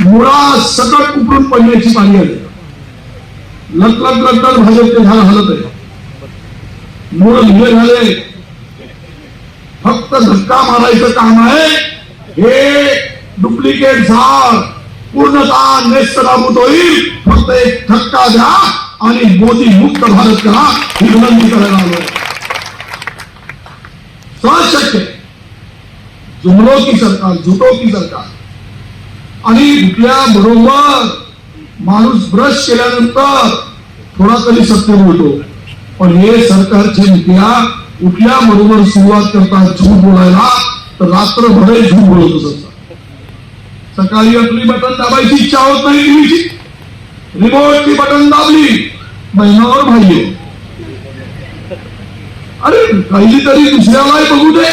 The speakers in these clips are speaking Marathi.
मुळा सकट उकळून पडण्याची पाणी आली लक लक भाजपचे झाड हलत आहे. मूळ उभे झाले. फक्त धक्का मारायचं काम आहे. हे डुप्लिकेट झाड पूर्णतः नेस्तनाभूत होईल. फक्त एक धक्का द्या आणि मोदी मुक्त भारत करा ही विनंती करायला आलो सहज शक्य जुमलो की सरकार झुटो की सरकार. आणि उठल्या बरोबर माणूस ब्रश केल्यानंतर थोडा तरी सत्य मिळतो पण हे सरकारचे नेत्या उठल्या बरोबर सुरुवात करतात झूट बोलायला तर रात्रभर झूट बोलत असतात सकाळी आपली बटन दाबायची इच्छा होत नाही टीव्हीची रिमोटची बटन दाबली महिनावर भाई अरे काही तरी दुसऱ्यालाही बघू दे.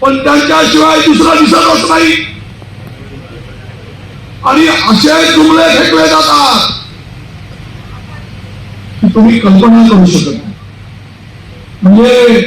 पण त्यांच्याशिवाय दुसरा दिसतच नाही. आणि असे जुमले फेकले जातात. तुम्ही कल्पना करू शकत म्हणजे